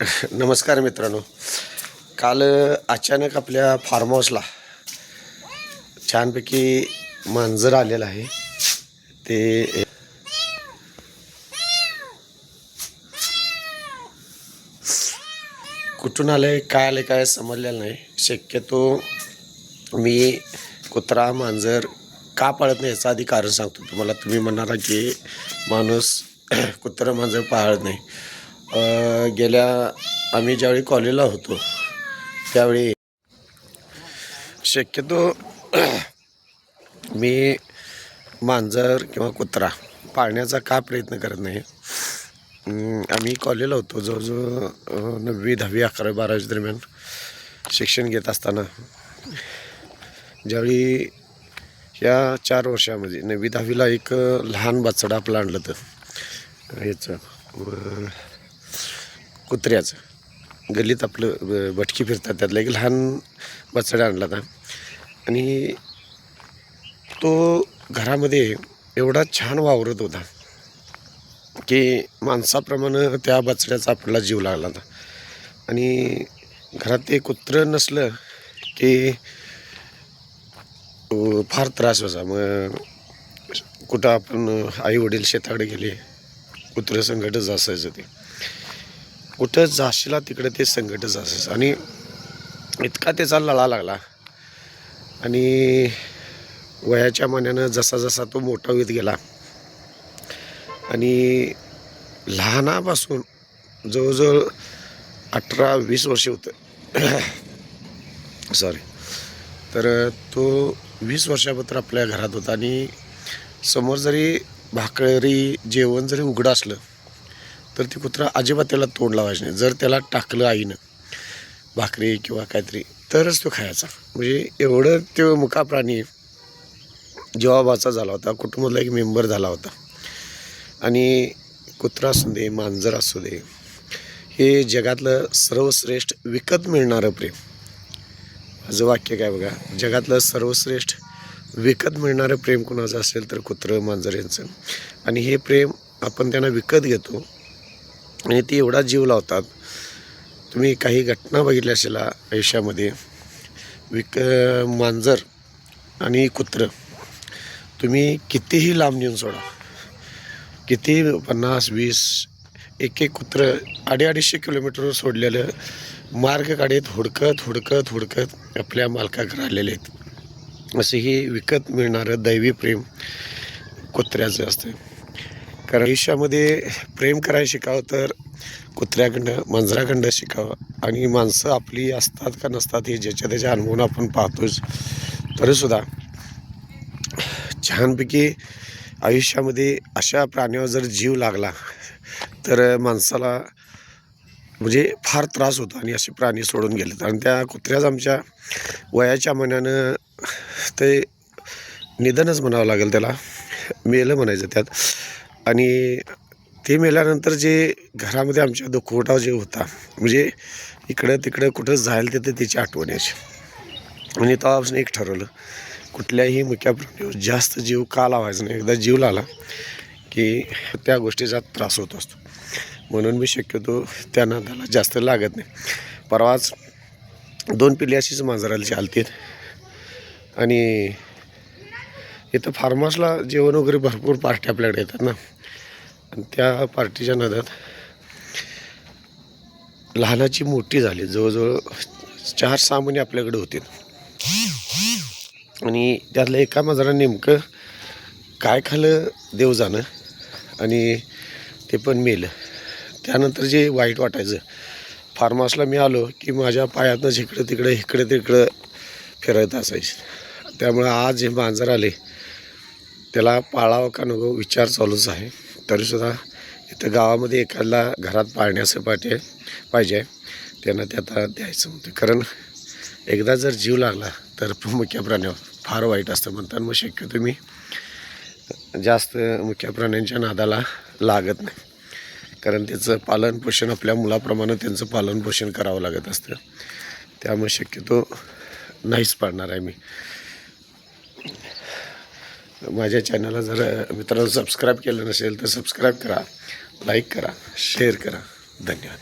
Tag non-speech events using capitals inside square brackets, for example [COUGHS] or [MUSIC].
नमस्कार मित्रांनो. काल अचानक आपल्या फार्म हाऊसला छानपैकी मांजर आलेलं आहे. ते कुठून आलं आहे काय आलं काय समजलेलं नाही. शक्यतो मी कुत्रा मांजर का पाळत नाही याचं आधी कारण सांगतो. तुम्हाला तुम्ही म्हणारा की माणूस कुत्रं मांजर पाळत नाही. गेल्या आम्ही ज्यावेळी कॉलेजला होतो त्यावेळी शक्यतो मी मांजर किंवा कुत्रा पाळण्याचा का प्रयत्न करत नाही. आम्ही कॉलेजला होतो जवळजवळ नववी दहावी अकरावी बारावी दरम्यान शिक्षण घेत असताना. ज्यावेळी या चार वर्षामध्ये नववी दहावीला एक लहान बाचडं आपलं आणलं तर ह्याचं कुत्र्याचं. गल्लीत आपलं भटकी फिरतात त्यातला एक लहान बछडा आणला होता. आणि तो घरामध्ये एवढा छान वावरत होता की माणसाप्रमाणे त्या बछड्याचा आपल्याला जीव लागला होता. आणि घरात ते कुत्रं नसलं की फार त्रास व्हायचा. मग कुठं आपण आई वडील शेताकडे गेले कुत्रं संकटच असायचं ते. कुठं जाशीला तिकडं ते संकटच असेल आणि इतका त्याचा लळा लागला. आणि वयाच्या मानानं जसा जसा तो मोठा होत गेला. आणि लहानापासून जवळजवळ अठरा वीस वर्ष होतं. सॉरी [COUGHS] तर तो वीस वर्षापत्र आपल्या घरात होता. आणि समोर जरी भाकरी जेवण जरी उघडं असलं तर ती कुत्रा अजिबात त्याला तोंड लावायचं नाही. जर त्याला टाकलं आईनं भाकरी किंवा काहीतरी तरच तो खायचा. म्हणजे एवढं तो मुका प्राणी जवाबाचा झाला होता कुटुंबातला एक मेंबर झाला होता. आणि कुत्रा असू दे मांजर असू दे हे जगातलं सर्वश्रेष्ठ विकत मिळणारं प्रेम. माझं वाक्य काय बघा जगातलं सर्वश्रेष्ठ विकत मिळणारं प्रेम कुणाचं असेल तर कुत्रं मांजर यांचं. आणि हे प्रेम आपण त्यांना विकत घेतो आणि ती एवढा जीव लावतात. तुम्ही काही घटना बघितल्या असेल आयुष्यामध्ये? विक मांजर आणि कुत्रं. तुम्ही कितीही लांब नेऊन सोडा. किती पन्नास वीस एक एक कुत्रं अडी अडीचशे किलोमीटरवर सोडलेलं मार्ग काढत हुडकत हुडकत हुडकत आपल्या मालकाकडे आलेले आहेत. असं विकत मिळणारं दैवी प्रेम कुत्र्याचं असतं. कारण आयुष्यामध्ये प्रेम करायला शिकावं तर कुत्र्याकडं मांजराकडं शिकावं. आणि माणसं आपली असतात का नसतात हे ज्याच्या त्याच्या अनुभवून आपण पाहतोच. तरीसुद्धा छानपैकी आयुष्यामध्ये अशा प्राण्यावर जर जीव लागला तर माणसाला म्हणजे फार त्रास होतो आणि असे प्राणी सोडून गेलेत आणि त्या कुत्र्याच आमच्या वयाच्या मनानं ते निधनच म्हणावं लागेल त्याला. मेलं म्हणायचं त्यात. आणि ते मेल्यानंतर जे घरामध्ये आमच्या दुखवटा जे होता म्हणजे इकडं तिकडं कुठं जायला तिथं त्याची आठवण यायची. आणि आपण एक ठरवलं कुठल्याही मुख्याप्रमाणे जास्त जीव का लावायचा नाही? एकदा जीव लाला की त्या गोष्टीचा त्रास होत असतो. म्हणून मी शक्यतो त्या नादाला जास्त लागत नाही. परवाच दोन पिल्ली अशीच मांजराला चालतील. आणि इथं फार्मासला जेवण वगैरे भरपूर पार्टी आपल्याकडे येतात ना. त्या पार्टीच्या नादात लहानाची मोठी झाली. जवळजवळ चार सहा महिने आपल्याकडे होते. आणि त्यातलं एका माजरा नेमकं काय खालं देव जाणं आणि ते पण मेलं. त्यानंतर जे वाईट वाटायचं फार्म हाऊसला मी आलो की माझ्या पायातनं इकडं तिकडं इकडे तिकडं फिरत असायचे. त्यामुळं आज जे मांजर आले त्याला पाळावं का नको विचार चालूच आहे. तरीसुद्धा इथं गावामध्ये एखादा घरात पाळण्याचं पाठी पाहिजे. त्यांना ते आता द्यायचं म्हणतं कारण एकदा जर जीव लागला तर मुख्य प्राण्यावर फार वाईट असतं म्हणतात मग शक्यतो मी जास्त मुख्य प्राण्यांच्या नादाला लागत नाही. कारण त्याचं पालनपोषण आपल्या मुलाप्रमाणे त्यांचं पालनपोषण करावं लागत असतं. त्यामुळे शक्यतो नाहीच पाडणार आहे मी. माझ्या चॅनलला जर मित्रांनो सबस्क्राईब केलं नसेल तर सबस्क्राईब करा लाईक करा शेअर करा. धन्यवाद.